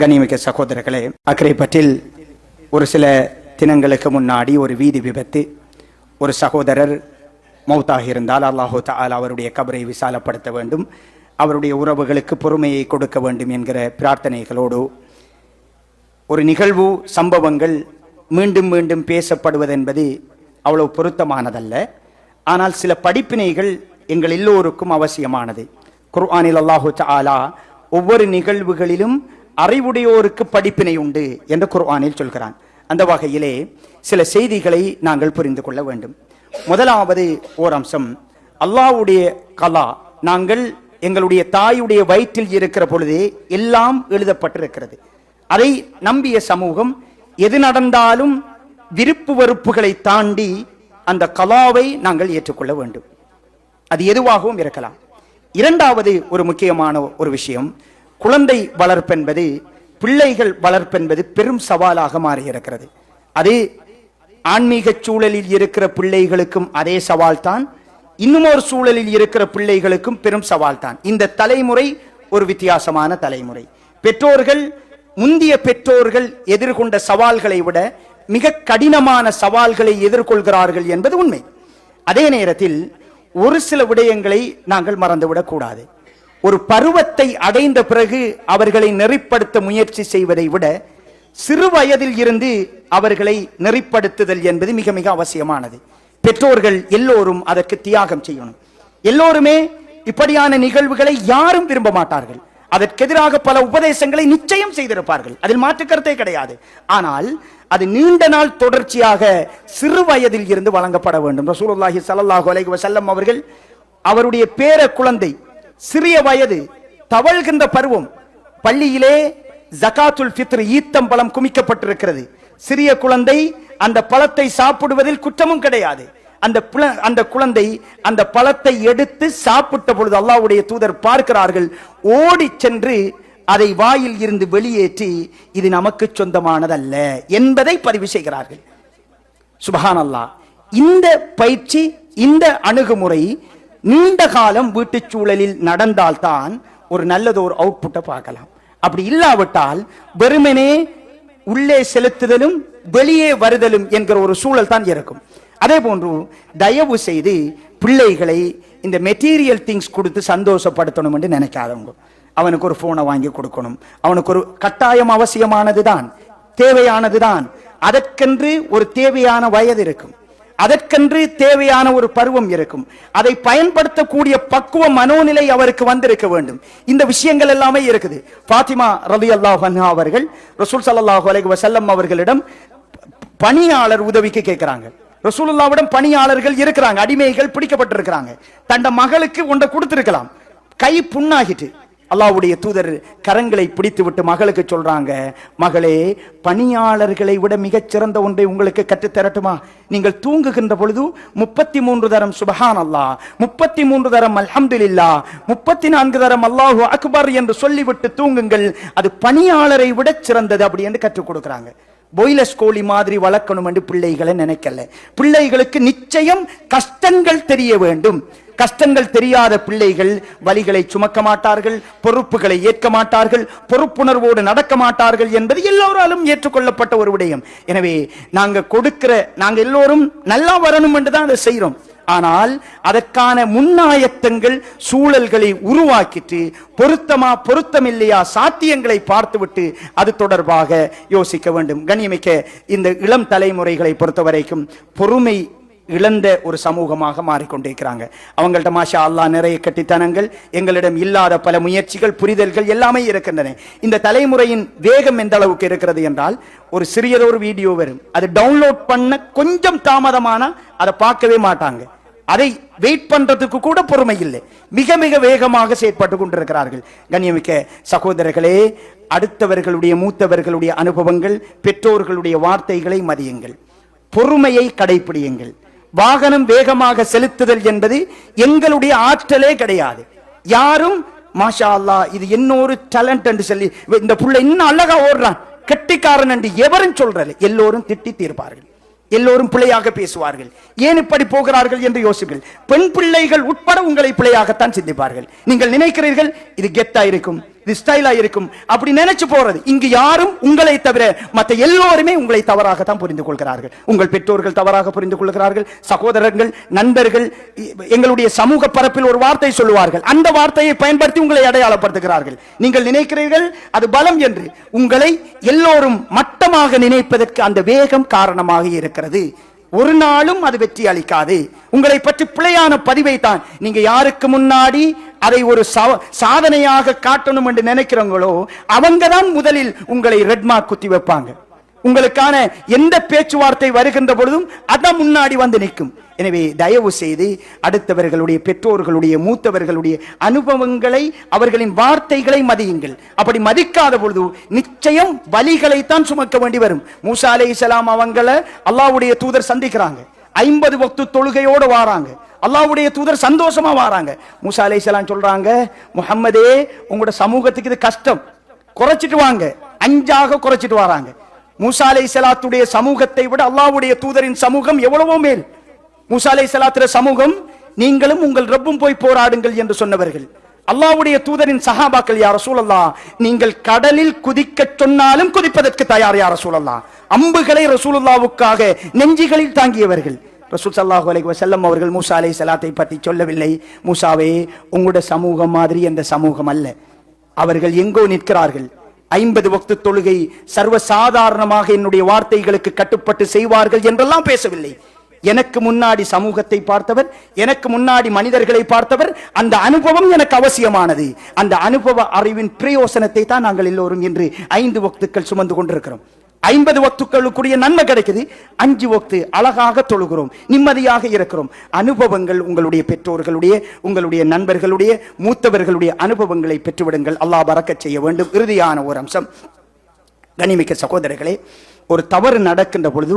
கண்ணியமிக்க சகோதரர்களே அக்கரைப்பற்றில் ஒரு சில தினங்களுக்கு முன்னாடி ஒரு வீதி விபத்து. ஒரு சகோதரர் மௌத்தாகி இருந்தால் அல்லாஹு தால் அவருடைய கபரை விசாலப்படுத்த வேண்டும். அவருடைய உறவுகளுக்கு பொறுமையை கொடுக்க வேண்டும் என்கிற பிரார்த்தனைகளோடு ஒரு நிகழ்வு சம்பவங்கள் மீண்டும் மீண்டும் பேசப்படுவது என்பது அவ்வளவு பொருத்தமானதல்ல. ஆனால் சில படிப்பினைகள் எங்கள் எல்லோருக்கும் அவசியமானது. குர்ஆனில் அல்லாஹு ஆலா ஒவ்வொரு நிகழ்வுகளிலும் அறிவுடையோருக்கு படிப்பினை உண்டு என்று குர்ஆனில் சொல்கிறான். அந்த வகையிலே சில செய்திகளை நாங்கள் புரிந்து கொள்ள வேண்டும். முதலாவது ஓர் அம்சம் அல்லாஹ்வுடைய கலா நாங்கள் எங்களுடைய தாயுடைய வயிற்றில் இருக்கிற பொழுதே எல்லாம் எழுதப்பட்டிருக்கிறது. அதை நம்பிய சமூகம் எது நடந்தாலும் விருப்பு வெறுப்புகளை தாண்டி அந்த கலாவை நாங்கள் ஏற்றுக்கொள்ள வேண்டும். அது எதுவாகவும் இருக்கலாம். இரண்டாவது ஒரு முக்கியமான ஒரு விஷயம் குழந்தை வளர்ப்பென்பது பிள்ளைகள் வளர்ப்பென்பது பெரும் சவாலாக மாறியிருக்கிறது. அது ஆன்மீக சூழலில் இருக்கிற பிள்ளைகளுக்கும் அதே சவால் தான் இன்னும் ஒரு சூழலில் இருக்கிற பிள்ளைகளுக்கும் பெரும் சவால் தான் இந்த தலைமுறை ஒரு வித்தியாசமான தலைமுறை. பெற்றோர்கள் முந்திய பெற்றோர்கள் எதிர்கொண்ட சவால்களை விட மிக கடினமான சவால்களை எதிர்கொள்கிறார்கள் என்பது உண்மை. அதே நேரத்தில் ஒரு சில விடயங்களை நாங்கள் மறந்துவிடக் கூடாது. ஒரு பருவத்தை அடைந்த பிறகு அவர்களை நெறிப்படுத்த முயற்சி செய்வதை விட சிறு வயதில் இருந்து அவர்களை நெறிப்படுத்துதல் என்பது மிக மிக அவசியமானது. பெற்றோர்கள் எல்லோரும் அதற்கு தியாகம் செய்யணும். எல்லோருமே இப்படியான நிகழ்வுகளை யாரும் விரும்ப மாட்டார்கள். அதற்கெதிராக பல உபதேசங்களை நிச்சயம் செய்திருப்பார்கள். அதில் மாற்று கருத்தே கிடையாது. ஆனால் அது நீண்ட நாள் தொடர்ச்சியாக சிறு வயதில் இருந்து வழங்கப்பட வேண்டும். ரசூலுல்லாஹி சல்லாஹூ அலைஹி வசல்லம் அவர்கள் அவருடைய பேர குழந்தை சிறிய வயது தவழ்கின்ற பருவம் பள்ளியிலே ஜகாத்துல் ஃபித்ர் ஈத்தம் பழம் குமிக்கப்பட்டிருக்கிறது. சிறிய குழந்தை அந்த பழத்தை சாப்பிடுவதில் குற்றமும் கிடையாது. அந்த புல- அந்த குழந்தை அந்த பழத்தை எடுத்து சாப்பிட்ட பொழுது அல்லாவுடைய தூதர் பார்க்கிறார்கள். ஓடி சென்று அதை வாயில் இருந்து வெளியேற்றி இது நமக்கு சொந்தமானதல்ல என்பதை பதிவு செய்கிறார்கள். சுபஹான் அல்லாஹ் இந்த பயிற்சி இந்த அணுகுமுறை நீண்ட காலம் வீட்டு சூழலில் நடந்தால்தான் ஒரு நல்லது ஒரு அவுட்புட்டை பார்க்கலாம். அப்படி இல்லாவிட்டால் வெறுமனே உள்ளே செலுத்துதலும் வெளியே வருதலும் என்கிற ஒரு சூழல் தான் இருக்கும். அதே போன்று தயவு செய்து பிள்ளைகளை இந்த மெட்டீரியல் திங்ஸ் கொடுத்து சந்தோஷப்படுத்தணும் என்று நினைக்காதவங்க. அவனுக்கு ஒரு போனை வாங்கி கொடுக்கணும். அவனுக்கு ஒரு கட்டாயம் அவசியமானதுதான் தேவையானதுதான். அதற்கென்று ஒரு தேவையான வயது இருக்கும். அதற்கென்று தேவையான ஒரு பருவம் இருக்கும். அதை பயன்படுத்தக்கூடிய பக்குவ மனோநிலை அவருக்கு வந்திருக்க வேண்டும். இந்த விஷயங்கள் எல்லாமே இருக்குது. பாத்திமா ரலி அல்லாஹ் அவர்கள் ரசூல் சல்லாஹூ அலைஹி வசல்லம் அவர்களிடம் பணியாளர் உதவிக்கு கேட்கிறாங்க. ரசூலுல்லாவிடம் பணியாளர்கள் இருக்கிறாங்க. அடிமைகள் பிடிக்கப்பட்டிருக்கிறாங்க. தண்ட மகளுக்கு ஒன்றை கொடுத்திருக்கலாம். கை புண்ணாகிட்டு. அல்லாவுடைய தூதர் கரங்களை பிடித்துவிட்டு மகளுக்கு சொல்றாங்க மகளே பணியாளர்களை விட மிகச் சிறந்த ஒன்றை உங்களுக்கு கற்றுத் தரட்டுமா? நீங்கள் தூங்குகின்ற பொழுது முப்பத்தி மூன்று தரம் சுபஹான் அல்லாஹ் முப்பத்தி மூன்று தரம் அல்ஹம்துலில்லா முப்பத்தி நான்கு தரம் அல்லாஹு அக்பர் என்று சொல்லிவிட்டு தூங்குங்கள். அது பணியாளரை விட சிறந்தது அப்படி என்று கற்றுக் கொடுக்கிறாங்க. பொய்லஸ் கோழி மாதிரி வளர்க்கணும் என்று பிள்ளைகளை நினைக்கல. பிள்ளைகளுக்கு நிச்சயம் கஷ்டங்கள் தெரிய வேண்டும். கஷ்டங்கள் தெரியாத பிள்ளைகள் வலிகளை சுமக்க மாட்டார்கள் பொறுப்புகளை ஏற்க மாட்டார்கள் பொறுப்புணர்வோடு நடக்க மாட்டார்கள் என்பது எல்லோராலும் ஏற்றுக்கொள்ளப்பட்ட ஒரு விடயம். எனவே நாங்க கொடுக்கிற நாங்க எல்லோரும் நல்லா வரணும் என்று தான் அதை செய்கிறோம் ஆனால் அதற்கான முன்னாயத்தங்கள் சூழல்களை உருவாக்கிட்டு பொருத்தமா பொருத்தமில்லையா சாத்தியங்களை பார்த்துவிட்டு அது தொடர்பாக யோசிக்க வேண்டும். கண்ணியமிக்க இந்த இளம் தலைமுறைகளை பொறுத்த வரைக்கும் பொறுமை இழந்த ஒரு சமூகமாக மாறிக்கொண்டிருக்கிறாங்க. அவங்கள்ட்ட மாஷா அல்லாஹ் நிறைய கட்டித்தனங்கள் எங்களிடம் இல்லாத பல முயற்சிகள் புரிதல்கள் எல்லாமே இருக்கின்றன. இந்த தலைமுறையின் வேகம் எந்த அளவுக்கு இருக்கிறது என்றால் ஒரு சிறியதொரு வீடியோ வரும். அது டவுன்லோட் பண்ண கொஞ்சம் தாமதமானா அதை பார்க்கவே மாட்டாங்க. அதை வெயிட் பண்றதுக்கு கூட பொறுமை இல்லை. மிக மிக வேகமாக செயற்பட்டு கொண்டிருக்கிறார்கள். கண்ணியமிக்க சகோதரர்களே அடுத்தவர்களுடைய மூத்தவர்களுடைய அனுபவங்கள் பெற்றோர்களுடைய வார்த்தைகளை மதியுங்கள். பொறுமையை கடைபிடியுங்கள் வாகனம் வேகமாக செலுத்துதல் என்பது எங்களுடைய ஆற்றலே கிடையாது. யாரும் மாஷா அல்லா இது இன்னொரு டேலண்ட் என்று சொல்லி இந்த புள்ள இன்னும் அழகா ஓடுறான். கெட்டிக்காரன் என்று எவரும் சொல்றது எல்லோரும் திட்டி தீர்ப்பார்கள். எல்லோரும் பிழையாக பேசுவார்கள். ஏன் இப்படி போகிறார்கள் என்று யோசிப்பீர்கள் பெண் பிள்ளைகள் உட்பட உங்களை பிழையாகத்தான் சிந்திப்பார்கள். நீங்கள் நினைக்கிறீர்கள் இது கெத்தா இருக்கும். இது ஸ்டைலா இருக்கும். அப்படி நினைச்சு போறது. இங்கு யாரும் உங்களை தவிர மற்ற எல்லோருமே உங்களை தவறாக தான் புரிந்து கொள்கிறார்கள். உங்கள் பெற்றோர்கள் தவறாக புரிந்து கொள்கிறார்கள். சகோதரர்கள் நண்பர்கள் எங்களுடைய சமூக பரப்பில் ஒரு வார்த்தை சொல்லுவார்கள். அந்த வார்த்தையை பயன்படுத்தி உங்களை அடையாளப்படுத்துகிறார்கள். நீங்கள் நினைக்கிறீர்கள் அது பலம் என்று. உங்களை எல்லோரும் மட்டமாக நினைப்பதற்கு அந்த வேகம் காரணமாக இருக்கிறது. ஒரு நாளும் அது வெற்றி அளிக்காது. உங்களை பற்றி பிழையான பதிவை தான் நீங்க யாருக்கு முன்னாடி அதை ஒரு சாதனையாக காட்டணும் என்று நினைக்கிறவங்களோ அவங்க தான் முதலில் உங்களை ரெட்மார்க் குத்தி வைப்பாங்க. உங்களுக்கான எந்த பேச்சுவார்த்தை வருகின்ற பொழுதும் அதான் முன்னாடி வந்து நிற்கும். எனவே தயவு செய்து அடுத்தவர்களுடைய பெற்றோர்களுடைய மூத்தவர்களுடைய அனுபவங்களை அவர்களின் வார்த்தைகளை மதியுங்கள். அப்படி மதிக்காத பொழுது நிச்சயம் வலிகளைத்தான் சுமக்க வேண்டி வரும். மூசா அலை இஸ்லாம் அவங்கள அல்லாவுடைய தூதர் சந்திக்கிறாங்க. ஐம்பது பக்து தொழுகையோடு வாராங்க. அல்லாவுடைய தூதர் சந்தோஷமா வாராங்க. மூசா அலை சொல்றாங்க முகம்மதே உங்களோட சமூகத்துக்கு இது கஷ்டம். குறைச்சிட்டு வாங்க. அஞ்சாக குறைச்சிட்டு வராங்க. மூசா அலை சலாத்துடைய சமூகத்தை விட அல்லாவுடைய தூதரின் சமூகம் எவ்வளவோ மேல். மூசா அலை சமூகம் நீங்களும் உங்கள் ரப்பும் போய் போராடுங்கள் என்று சொன்னவர்கள். அல்லாவுடைய தூதரின் சஹாபாக்கள் யார சூழல்லா நீங்கள் கடலில் குதிக்கச் சொன்னாலும் குதிப்பதற்கு தயார் யார சூழல்லா அம்புகளை ரசூலுல்லாவுக்காக நெஞ்சிகளில் தாங்கியவர்கள். ரசூல் சல்லாஹூ அலைஹி வசல்லம் அவர்கள் மூசா அலை சலாத்தை பற்றி சொல்லவில்லை. மூசாவே உங்களோட சமூகம் மாதிரி அந்த சமூகம் அல்ல. அவர்கள் எங்கோ நிற்கிறார்கள். ஐம்பது வக்து தொழுகை சர்வ சாதாரணமாக என்னுடைய வார்த்தைகளுக்கு கட்டுப்பட்டு செய்வார்கள் என்றெல்லாம் பேசவில்லை. எனக்கு முன்னாடி சமூகத்தை பார்த்தவர் எனக்கு முன்னாடி மனிதர்களை பார்த்தவர் அந்த அனுபவம் எனக்கு அவசியமானது. அந்த அனுபவ அறிவின் பிரயோசனத்தை தான் நாங்கள் எல்லோரும் இன்று ஐந்து வக்துக்கள் சுமந்து கொண்டிருக்கிறோம். ஐம்பது ஒத்துக்களுக்குரிய நன்மை கிடைக்குது. அஞ்சு ஒத்து அழகாக தொழுகிறோம். நிம்மதியாக இருக்கிறோம். அனுபவங்கள் உங்களுடைய பெற்றோர்களுடைய உங்களுடைய நண்பர்களுடைய மூத்தவர்களுடைய அனுபவங்களை பெற்றுவிடுங்கள். அல்லாஹ் பறக்க செய்ய வேண்டும். இறுதியான ஒரு அம்சம். கனிமிக்க சகோதரர்களே ஒரு தவறு நடக்கின்ற பொழுது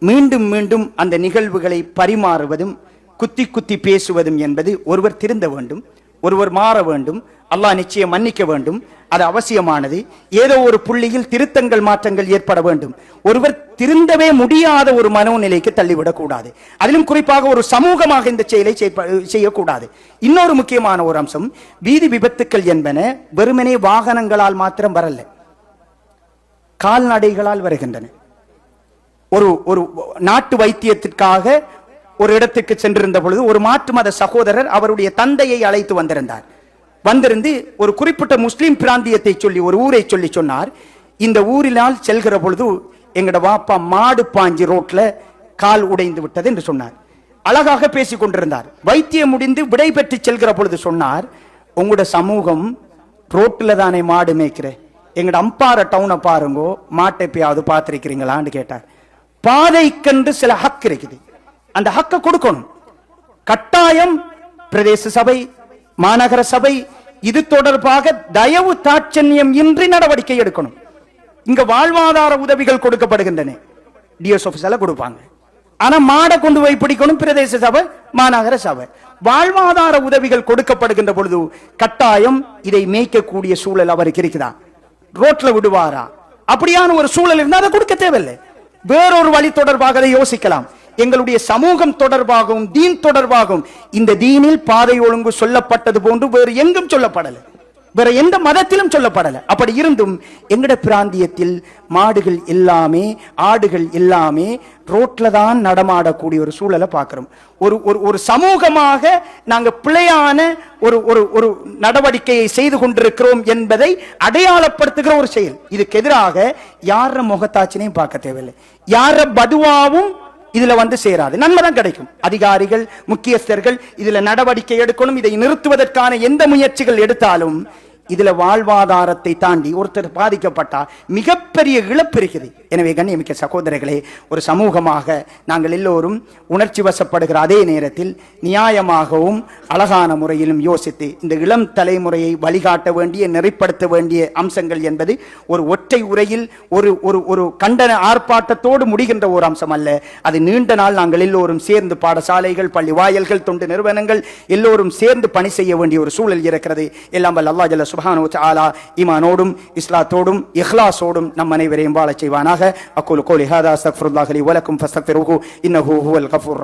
மீண்டும் மீண்டும் அந்த நிகழ்வுகளை பரிமாறுவதும் குத்தி குத்தி பேசுவதும் என்பது ஒருவர் திருந்த வேண்டும். ஒருவர் மாற வேண்டும் அல்லாஹ் நிச்சயம் மன்னிக்க வேண்டும். அது அவசியமானது. ஏதோ ஒரு புள்ளியில் திருத்தங்கள் மாற்றங்கள் ஏற்பட வேண்டும். ஒருவர் திருந்தவே முடியாத ஒரு மனோநிலைக்கு தள்ளிவிடக்கூடாது. அதிலும் குறிப்பாக ஒரு சமூகமாக இந்த செயலை செய்யக்கூடாது. இன்னொரு முக்கியமான ஒரு அம்சம் வீதி விபத்துக்கள் என்பன வெறுமனே வாகனங்களால் மாத்திரம் வரல கால்நடைகளால் வருகின்றன. ஒரு ஒரு நாட்டு வைத்தியத்திற்காக ஒரு இடத்துக்கு சென்றிருந்த பொழுது ஒரு மாற்று மத சகோதரர் அவருடைய தந்தையை அழைத்து வந்திருந்தார். வந்திருந்து ஒரு குறிப்பிட்ட முஸ்லீம் பிராந்தியத்தை சொல்லி ஒரு ஊரை சொல்லி சொன்னார். இந்த ஊரினால் செல்கிற பொழுது எங்கட வாப்பா மாடு பாஞ்சி ரோட்ல கால் உடைந்து விட்டது என்று சொன்னார். அழகாக பேசிக் கொண்டிருந்தார். வைத்தியம் முடிந்து விடை பெற்று செல்கிற பொழுது சொன்னார் உங்களோட சமூகம் ரோட்டில் தானே மாடு மேய்க்கிற? எங்கட அம்பார டவுனை பாருங்கோ மாட்டை எப்பயாவது பார்த்திருக்கிறீங்களான்னு கேட்டார். பாதைக்கென்று சில ஹக் இருக்குது. அந்த ஹக்கை கொடுக்கணும். கட்டாயம் பிரதேச சபை மாநகர சபை இது தொடர்பாக தயவு தாட்சண்யம் இன்றி நடவடிக்கை எடுக்கணும். இங்க வாழ்வாதார உதவிகள் கொடுக்கப்படுகின்றன. டிஎஸ் ஆபீஸ்ல கொடுப்பாங்க. ஆனா மாடை கொண்டு போய் பிடிக்கணும் பிரதேச சபை மாநகர சபை. வாழ்வாதார உதவிகள் கொடுக்கப்படுகின்ற பொழுது கட்டாயம் இதை மேய்க்கக்கூடிய சூழல் அவருக்கு இருக்குதா? ரோட்ல விடுவாரா? அப்படியான ஒரு சூழல் இருந்தால் அதை கொடுக்க தேவையில்லை. வேறொரு வழி தொடர்பாக அதை யோசிக்கலாம். எங்களுடைய சமூகம் தொடர்பாகவும் தீன் தொடர்பாகவும் இந்த தீனில் பாதை ஒழுங்கு சொல்லப்பட்டது போன்று வேறு எங்கும் சொல்லப்படலை. வேற எந்த மதத்திலும் சொல்லப்படல. அப்படி இருந்தும் எங்கட பிராந்தியத்தில் மாடுகள் எல்லாமே ஆடுகள் எல்லாமே ரோட்ல தான் நடமாடக்கூடிய ஒரு சூழலை பார்க்கிறோம். ஒரு ஒரு ஒரு சமூகமாக நாங்கள் பிழையான ஒரு ஒரு ஒரு நடவடிக்கையை செய்து கொண்டிருக்கிறோம் என்பதை அடையாளப்படுத்துகிற ஒரு செயல். இதுக்கு எதிராக யார முகத்தாச்சினையும் பார்க்க தேவையில்லை. யார பதுவாவும் இதுல வந்து சேராது. நன்மை தான் கிடைக்கும். அதிகாரிகள் முக்கியஸ்தர்கள் இதுல நடவடிக்கை எடுக்கணும் இதை நிறுத்துவதற்கான எந்த முயற்சிகள் எடுத்தாலும் இதுல வாழ்வாதாரத்தை தாண்டி ஒருத்தர் பாதிக்கப்பட்டா மிகப்பெரிய இழப்பு இருக்குது எனவே கண்ணியமிக்க சகோதரர்களே ஒரு சமூகமாக நாங்கள் எல்லோரும் உணர்ச்சி வசப்படுகிற அதே நேரத்தில் நியாயமாகவும் அழகான முறையிலும் யோசித்து இந்த இளம் தலைமுறையை வழிகாட்ட வேண்டிய நெறிப்படுத்த வேண்டிய அம்சங்கள் என்பது ஒரு ஒற்றை உரையில் ஒரு ஒரு ஒரு கண்டன ஆர்ப்பாட்டத்தோடு முடிகின்ற ஒரு அம்சம் அல்ல. அது நீண்ட நாள் நாங்கள் எல்லோரும் சேர்ந்து பாடசாலைகள் பள்ளி வாயல்கள் தொண்டு நிறுவனங்கள் எல்லோரும் சேர்ந்து பணி செய்ய வேண்டிய ஒரு சூழல் இருக்கிறது. எல்லாம் வல்ல அல்லா ஜல்ல சுப்ஹானஹு தாலா ஈமானோடும் இஸ்லாத்தோடும் இஹ்லாஸோடும் நம் அனைவரையும் வாழச் செய்வானாக. அக்கூலு கோலி ஹாதா அஸ்தக்ஃபிருல்லாஹி லி வலக்கும் ஃபஸ்தக்ஃபிருஹு இன்னஹு ஹுவல் கஃபூர்